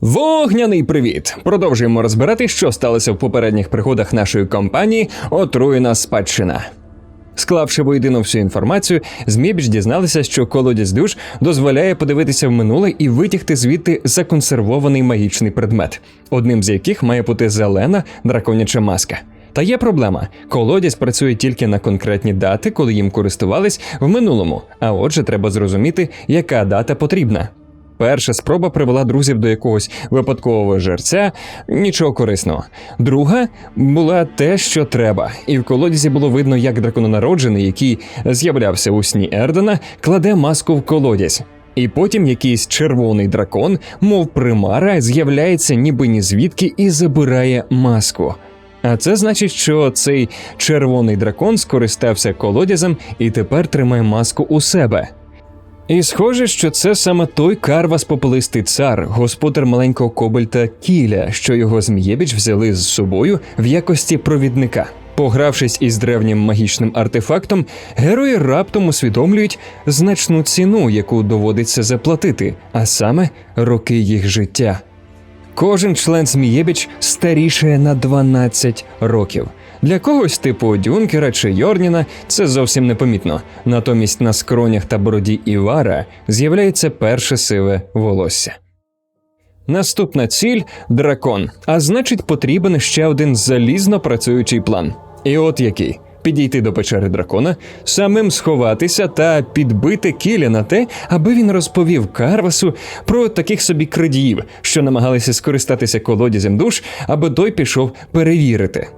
Вогняний привіт! Продовжуємо розбирати, що сталося в попередніх пригодах нашої компанії Отруєна спадщина. Склавши воєдину всю інформацію, Змібіч дізналися, що колодязь душ дозволяє подивитися в минуле і витягти звідти законсервований магічний предмет, одним з яких має бути зелена драконяча маска. Та є проблема: колодязь працює тільки на конкретні дати, коли їм користувались в минулому. А отже, треба зрозуміти, яка дата потрібна. Перша спроба привела друзів до якогось випадкового жерця, нічого корисного. Друга була те, що треба, і в колодязі було видно, як дракононароджений, який з'являвся у сні Ердена, кладе маску в колодязь. І потім якийсь червоний дракон, мов примара, з'являється ніби ні звідки і забирає маску. А це значить, що цей червоний дракон скористався колодязем і тепер тримає маску у себе. І схоже, що це саме той карвас попелистий цар, господар маленького кобальта Кіля, що його змієбіч взяли з собою в якості провідника. Погравшись із древнім магічним артефактом, герої раптом усвідомлюють значну ціну, яку доводиться заплатити, а саме роки їх життя. Кожен член Змієбіч старішає на 12 років. Для когось, типу Дюнкера чи Йорніна, це зовсім непомітно. Натомість на скронях та бороді Івара з'являється перше сиве волосся. Наступна ціль дракон, а значить, потрібен ще один залізно працюючий план. І от який. Підійти до печери дракона, самим сховатися та підбити кіля на те, аби він розповів Карвасу про таких собі крадіїв, що намагалися скористатися колодязем душ, аби той пішов перевірити.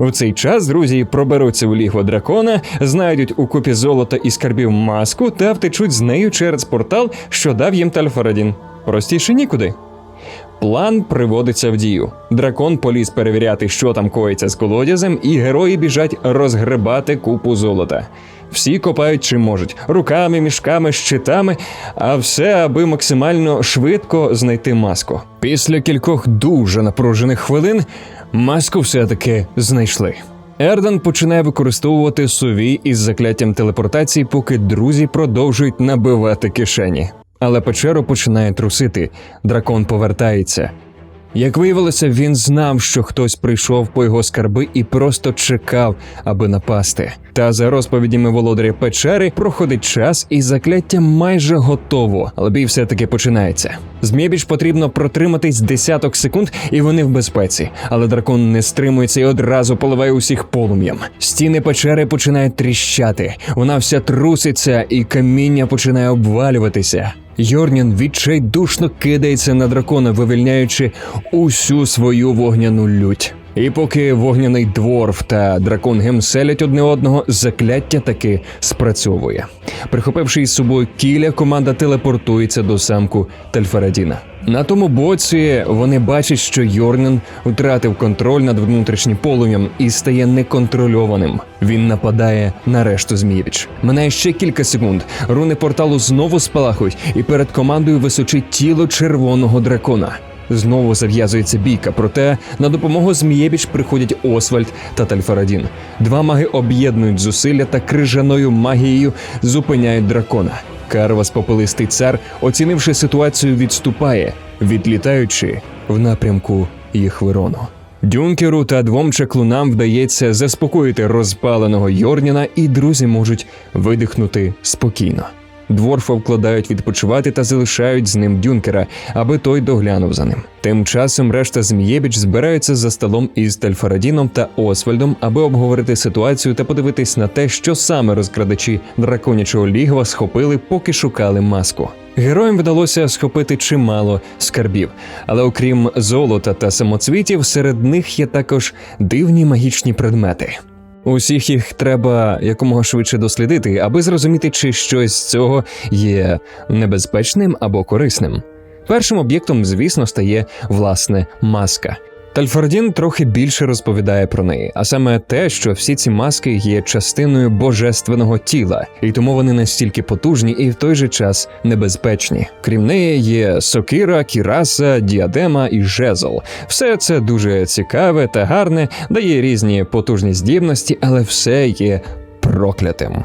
У цей час друзі проберуться у лігво дракона, знайдуть у купі золота і скарбів маску та втечуть з нею через портал, що дав їм Тальфарадін. Простіше нікуди. План приводиться в дію. Дракон поліз перевіряти, що там коїться з колодязем, і герої біжать розгребати купу золота. Всі копають чим можуть руками, мішками, щитами, а все, аби максимально швидко знайти маску. Після кількох дуже напружених хвилин маску все-таки знайшли. Ердан починає використовувати сувій із закляттям телепортації, поки друзі продовжують набивати кишені. Але печеру починає трусити. Дракон повертається. Як виявилося, він знав, що хтось прийшов по його скарби і просто чекав, аби напасти. Та за розповідями володаря печери проходить час, і закляття майже готово, але бій все-таки починається. Змєбіч потрібно протриматись десяток секунд, і вони в безпеці. Але дракон не стримується і одразу поливає усіх полум'ям. Стіни печери починають тріщати, вона вся труситься, і каміння починає обвалюватися. Йорнін відчайдушно кидається на дракона, вивільняючи усю свою вогняну лють. І поки вогняний дворф та дракон гемселять одне одного, закляття таки спрацьовує. Прихопивши із собою кіля, команда телепортується до самку Тельфарадіна. На тому боці вони бачать, що Йорнен втратив контроль над внутрішнім полум'ям і стає неконтрольованим. Він нападає на решту Змієвич. Минає ще кілька секунд. Руни порталу знову спалахують, і перед командою височить тіло червоного дракона. Знову зав'язується бійка, проте на допомогу Змієбіч приходять Освальд та Тальфарадін. Два маги об'єднують зусилля та крижаною магією зупиняють дракона. Карвас попелистий цар, оцінивши ситуацію, відступає, відлітаючи в напрямку їх вирону. Дюнкеру та двом чаклунам вдається заспокоїти розпаленого Йорніна, і друзі можуть видихнути спокійно. Дворфа вкладають відпочивати та залишають з ним Дюнкера, аби той доглянув за ним. Тим часом решта Змієбіч збираються за столом із Тельфарадіном та Освальдом, аби обговорити ситуацію та подивитись на те, що саме розкрадачі драконячого лігва схопили, поки шукали маску. Героям вдалося схопити чимало скарбів, але окрім золота та самоцвітів, серед них є також дивні магічні предмети. Усіх їх треба якомога швидше дослідити, аби зрозуміти, чи щось з цього є небезпечним або корисним. Першим об'єктом, звісно, стає власне маска. Тальфардін трохи більше розповідає про неї, а саме те, що всі ці маски є частиною божественного тіла, і тому вони настільки потужні і в той же час небезпечні. Крім неї є сокира, кіраса, діадема і жезл. Все це дуже цікаве та гарне, дає різні потужні здібності, але все є проклятим.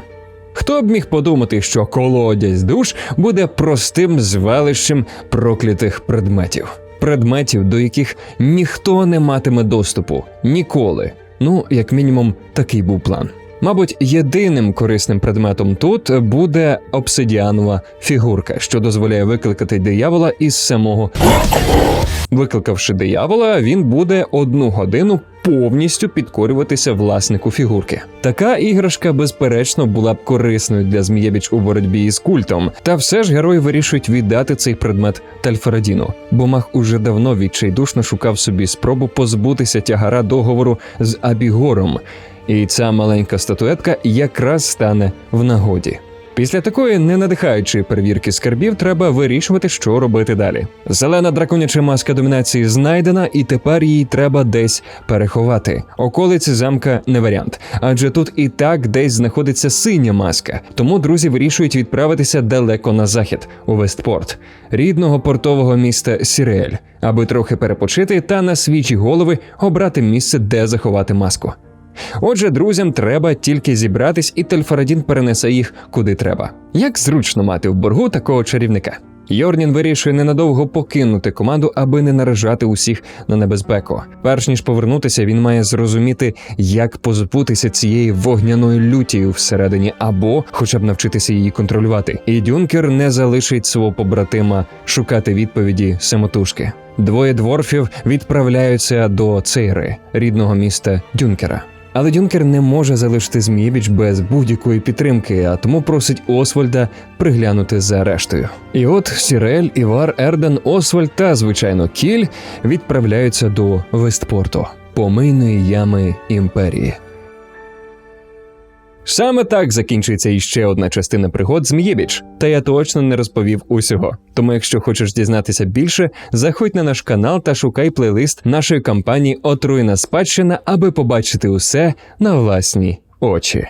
Хто б міг подумати, що колодязь душ буде простим звалищем проклятих предметів? Предметів, до яких ніхто не матиме доступу ніколи. Ну, як мінімум, такий був план. Мабуть, єдиним корисним предметом тут буде обсидіанова фігурка, що дозволяє викликати диявола із самого. Викликавши диявола, він буде одну годину повністю підкорюватися власнику фігурки. Така іграшка, безперечно, була б корисною для Змієвіч у боротьбі із культом. Та все ж герої вирішують віддати цей предмет Тальфарадіну, бо маг уже давно відчайдушно шукав собі спробу позбутися тягара договору з Абігором. І ця маленька статуетка якраз стане в нагоді. Після такої ненадихаючої перевірки скарбів треба вирішувати, що робити далі. Зелена драконяча маска домінації знайдена, і тепер її треба десь переховати. Околиці замка не варіант, адже тут і так десь знаходиться синя маска. Тому друзі вирішують відправитися далеко на захід у Вестпорт, рідного портового міста Сірель, аби трохи перепочити та на свічі голови обрати місце, де заховати маску. Отже, друзям треба тільки зібратись, і Тельфарадін перенесе їх куди треба. Як зручно мати в боргу такого чарівника. Йорнін вирішує ненадовго покинути команду, аби не наражати усіх на небезпеку. Перш ніж повернутися, він має зрозуміти, як позбутися цієї вогняної люті всередині, або хоча б навчитися її контролювати. І Дюнкер не залишить свого побратима шукати відповіді самотужки. Двоє дворфів відправляються до Цейри, рідного міста Дюнкера. Але Дюнкер не може залишити Змієвіч без будь-якої підтримки, а тому просить Освальда приглянути за рештою. І от Сірель, Івар, Ерден, Освальд та, звичайно, Кіль відправляються до Вестпорту, помийної ями імперії. Саме так закінчується іще одна частина пригод Змієвіч, та я точно не розповів усього. Тому, якщо хочеш дізнатися більше, заходь на наш канал та шукай плейлист нашої кампанії Отруйна спадщина, аби побачити усе на власні очі.